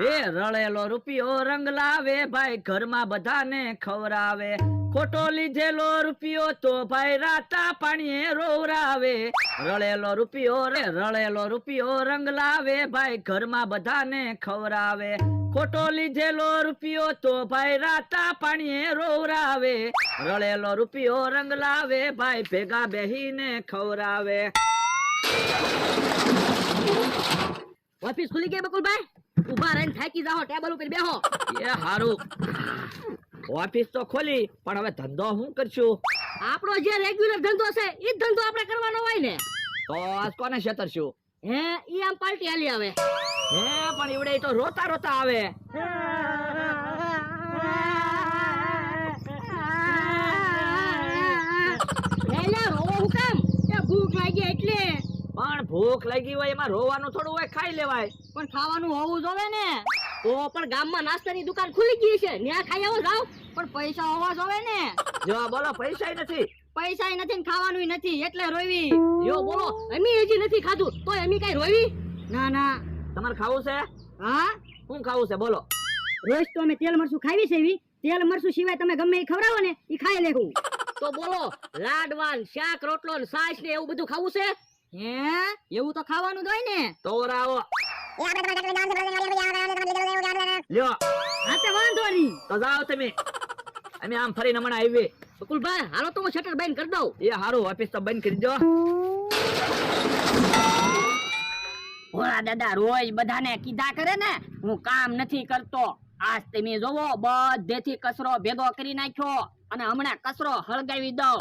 એ રળેલો રૂપિયો રંગ લાવે, ભાઈ ઘરમાં બધાને ખવરાવે ખોટો લીધેલો રૂપિયો તો ભાઈ રાતા પાણીએ રોવરાવે. રળેલો રૂપિયો રે, રળેલો રૂપિયો રંગ લાવે, ભાઈ ઘરમાં બધાને ખવરાવે ખોટો લીધેલો રૂપિયો તો ભાઈ રાતા પાણીએ રોવરાવે. રળેલો રૂપિયો રંગ લાવે, ભાઈ ભેગા બેહીને ખવરાવે ઓફિસ ખુલી ગઈ બકુલભાઈ? ઊભા રહીને થાકી જાઓ ટેબલ ઉપર બેહો. એ હારું. ઓફિસ તો ખોલી પણ હવે ધંધો શું કરશું? આપણો જે રેગ્યુલર ધંધો છે એ ધંધો આપણે કરવાનો હોય ને. તો આજ કોને છેતરશું? હે ઈ આમ પાર્ટી હાલી આવે. હે પણ એવડે તો રોતા રોતા આવે. એલા રોવો હું કામ એ ભૂખ લાગી એટલે પણ ભૂખ લાગી હોય એમાં રોવાનું થોડું હોય ખાઈ લેવાય. પણ ખાવાનું હોવું જોવે ને. તો પણ ગામમાં નાસ્તાની દુકાન ખુલી ગઈ છે. ન્યા ખાઈ આવો જાવ પણ પૈસા હોવા જોવે ને. જો બોલો પૈસા નથી. પૈસા નથી ને ખાવાનું નથી એટલે રોવી જો બોલો અમી હજી નથી ખાધું તો અમી કઈ રોવી ના ના. તમારે ખાવું છે? હા? શું ખાવું છે? બોલો. રોજ તો અમે તેલ મરસું ખાવી છે એવી. તેલ મરસું સિવાય તમે ગમે એ ખવડાવો ને એ ખાઈ લેવું. તો બોલો લાડવાન શાક રોટલો ને છાશ ને એવું બધું ખાવું છે? હે? એવું તો ખાવાનું જ હોય ને. તો રાવો લ્યો. હા વાંધો નહીં. તો જાઓ તમે. અમે આમ ફરીને હમણાં આવીએ. બકુલભાઈ હાલો તો હું શટર બંધ કરી દઉં. એ હારું ઓફિસ તો બંધ કરી દો. ઓરા દાદા રોજ બધાને કીધા કરે ને હું કામ નથી કરતો. આજ તમે જોવો બધેથી કચરો ભેગો કરી નાખ્યો. અને હમણાં કચરો હળગાવી દઉં.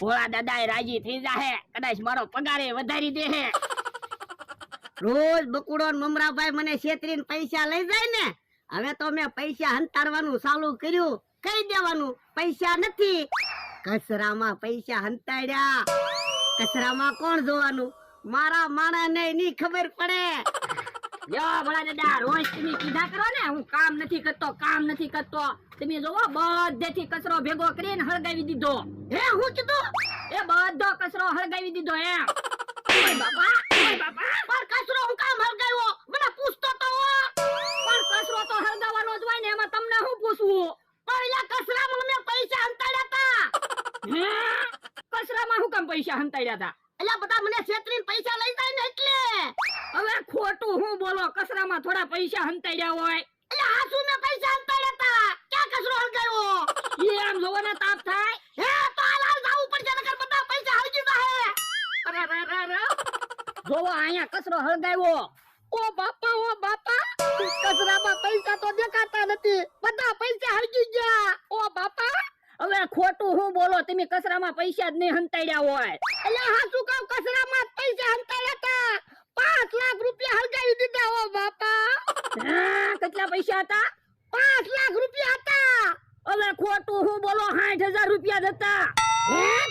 ભોળા દાદા રાજી થઈ જાહે કદાચ મારો પગારે વધારી દે હે. રોજ બકુડો મમરાભાઈ મને છેતરીને પૈસા લઈ જાય ને હવે તો મેં પૈસા હંતાડવાનું ચાલુ કર્યું. કહી દેવાનું? પૈસા નથી. કચરામાં પૈસા હંતાડ્યા. કચરામાં કોણ જોવાનું? મારા માણા ને ની ખબર પડે. હળગાવી દીધો. હે બધો કચરો હું કામ હળગાવ્યો? મને પૂછતો તો. કચરો તો હળગાવવાનો જ હોય ને, એમાં તમને હું પૂછવું? પણ એલા કચરામાં પૈસા હંતાડ્યા હતા કચરામાં હું કામ પૈસા હંતાડ્યા તા? કચરામાં થોડા પૈસા હંતાડ્યા હોય. એટલે આસુ શું પૈસા હંતાડ્યા તા ક્યાં કચરો હળગાવ્યો એ આમ જોવાને તાપ થાય. હે તો હાલ જાવું પડશે નકર બધા પૈસા હળગી જાહે અરે રે રે રે જોવો અહીંયા કચરો હળગાવ્યો. ઓ બાપા ઓ બાપા. કચરામાં પૈસા તો દેખાતા નથી. બધા પૈસા હળગી ગયા. ઓ બાપા. હવે ખોટું હું બોલો તમે કચરામાં પૈસા જ નહીં હંતાડ્યા હોય. એટલે હા શું કહું કચરામાં પૈસા હંતાડ્યા હતા? પાંચ લાખ રૂપિયા હળગાવી દીધા કેટલા પૈસા હતા? પાંચ લાખ રૂપિયા હતા. હવે ખોટું હું બોલો સાઠ હજાર રૂપિયા હતા.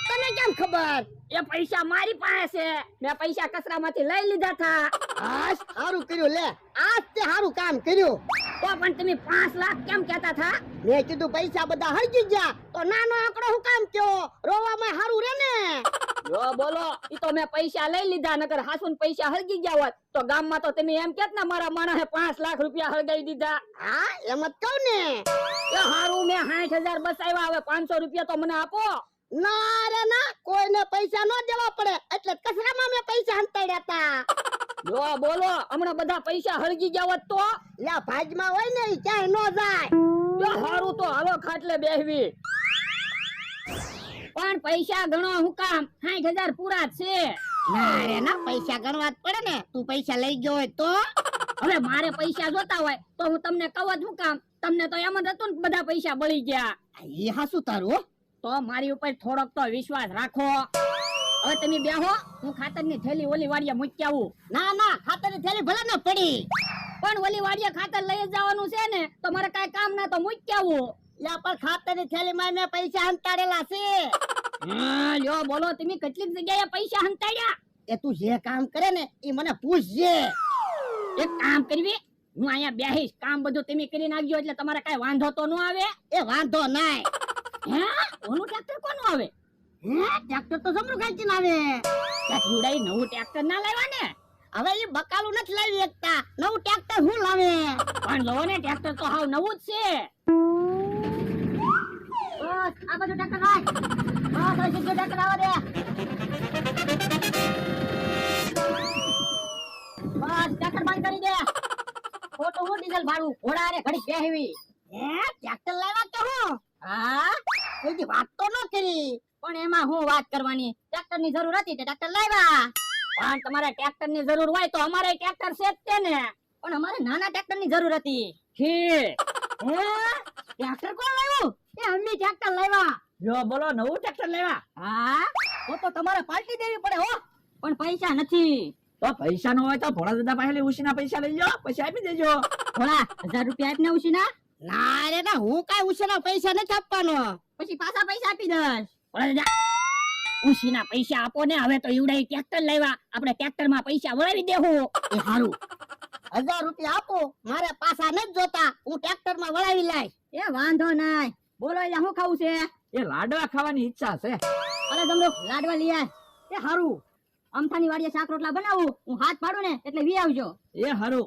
તને કેમ ખબર? એ પૈસા મારી પાસે છે. મેં પૈસા કચરામાંથી લઈ લીધા હતા. આજ સારું કર્યું લે. આજ તે સારું કામ કર્યું. તો પણ તમે પાંચ લાખ કેમ કહેતા હતા? મેં કીધું પૈસા બધા હળગી ગયા. તો નાનો આંકડો હું કામ કયો? રોવામાં સારું રે ને. જો બોલો. ઈ તો મેં પૈસા લઈ લીધા નકર હાસુન પૈસા હળગી ગયા હોત તો ગામમાં તો તમે એમ કેત ને મારા માણસે પાંચ લાખ રૂપિયા હળગાવી દીધા. હા એમ જ કહું ને. એ હારું મેં સાઠ હજાર બસાવ્યા હવે પાંચસો રૂપિયા તો મને આપો. ના રે ના કોઈને પૈસા ન દેવા પડે એટલે કચરામાં મેં પૈસા હંતાડ્યા તા. જો બોલો. હમણાં બધા પૈસા હળગી ગયા હોત તો? લે ભાજમાં હોય ને ક્યાંય ન જાય. જો હારું તો હાલો ખાટલે બેહવી. પણ પૈસા ગણો હું કામ? સાઠ હજાર પૂરા છે. ના રે ના પૈસા ગણવા જ પડે ને. તું પૈસા લઈ ગયો હોય તો. હવે મારે પૈસા જોતા હોય તો હું તમને કહું જ હું કામ. તમને તો એમ જ હતું ને બધા પૈસા બળી ગયા. એ હાસુ તારું તો મારી ઉપર થોડોક તો વિશ્વાસ રાખો. હવે તમે બેહો હું ખાતરની થેલી ઓલી વાડીએ મૂકી આવું. ના ના ખાતરની થેલી ભલે ના પડી. પણ ઓલી વાડીએ ખાતર લઈ જવાનું છે ને તો મારે કઈ કામ ના તો મૂકી આવું. લે પણ ખાતરની થેલીમાં મેં પૈસા હંતાડેલા છે. હા, લ્યો બોલો તમે કેટલીક જગ્યાએ પૈસા હંતાડ્યા? એ તું જે કામ કરે ને એ મને પૂછજે એક કામ કરવી હું અહીંયા બેહીશ. કામ બધું તમે કરી નાખજો એટલે તમારે કઈ વાંધો તો ન આવે? એ વાંધો નાય. હે? ઓનું ટ્રેક્ટર કોનું આવે? હે ટ્રેક્ટર તો જમરૂ ખેંચીને આવે. ત્યાં જીવડાઈ નવું ટ્રેક્ટર ના લાવ્યા ને? હવે એ બકાલું નથી લાવી શકતા નવું ટ્રેક્ટર હું લાવે? પણ લો ને ટ્રેક્ટર તો હાવ નવું જ છે. બસ આ બધું ટ્રેક્ટર લાય. બસ હવે સીધું ટ્રેક્ટર આવવા દે. બસ ટ્રેક્ટર બંધ કરી દે. ખોટું હું ડીઝલ ભાડું ઘોડા રે ઘડી બેહવી. હે ટ્રેક્ટર લાવ્યા કે હું? હા કોઈ વાત તો ન કરી. પણ એમાં હું વાત કરવાની? ટ્રેક્ટરની જરૂર હતી તે ટ્રેક્ટર લાવ્યા. પણ તમારે ટ્રેક્ટરની જરૂર હોય તો અમારે ટ્રેક્ટર છે જ તે ને. પણ અમારે નાના ટ્રેક્ટરની જરૂર હતી. હે? ટ્રેક્ટર કોણ લાવ્યું? એ અમી ટ્રેક્ટર લાવ્યા. જો બોલો નવું ટ્રેક્ટર લેવા હા. તો તો તમારે પાર્ટી દેવી પડે હો. પણ પૈસા નથી. તો પૈસા નો હોય તો ભોળા દાદા પાસે ઉશીના પૈસા લઈ જાઓ પછી આપી દેજો. ભોળા હજાર રૂપિયા આપને ઉછી ના રે ના હું કાઈ ઉછેના પૈસા નથી આપવાનો. પછી પાછા પૈસા આપી દઈશ. ભોળા દાદા ઉશીના પૈસા આપો ને હવે તો ઈવડાઈ ટ્રેક્ટર લાવ્યા. આપણે ટ્રેક્ટરમાં પૈસા વળાવી દેવું એ સારું હજાર રૂપિયા આપો મારે પાછા નથી જોતા. હું ટ્રેક્ટરમાં વળાવી લાઈશ. એ વાંધો નહીં. બોલો એટલે શું ખાવું છે? એ લાડવા ખાવાની ઈચ્છા છે. અરે જમરો લાડવા લઈ આય. એ હારું. અમથાની વાડીએ શાક રોટલા બનાવું. હું હાથ પાડું ને એટલે વી આવજો. એ હારું.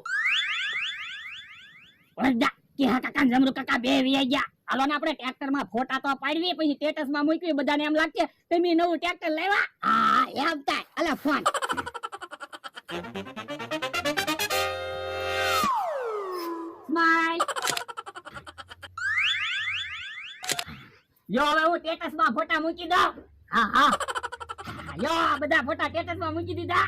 વળદા કે હા કાકા જમરો કાકા બે વી આઈ ગયા. હાલો ને આપણે ટ્રેક્ટરમાં ફોટા તો પાડવી પછી સ્ટેટસમાં મૂકવી બધાને એમ લાગશે તમે નવું ટ્રેક્ટર લેવા હા એમ થાય અલા ફોન. યો, હવે હું સ્ટેટસમાં ફોટા મૂકી દઉં? હા હા. યો બધા ફોટા સ્ટેટસમાં મૂકી દીધા?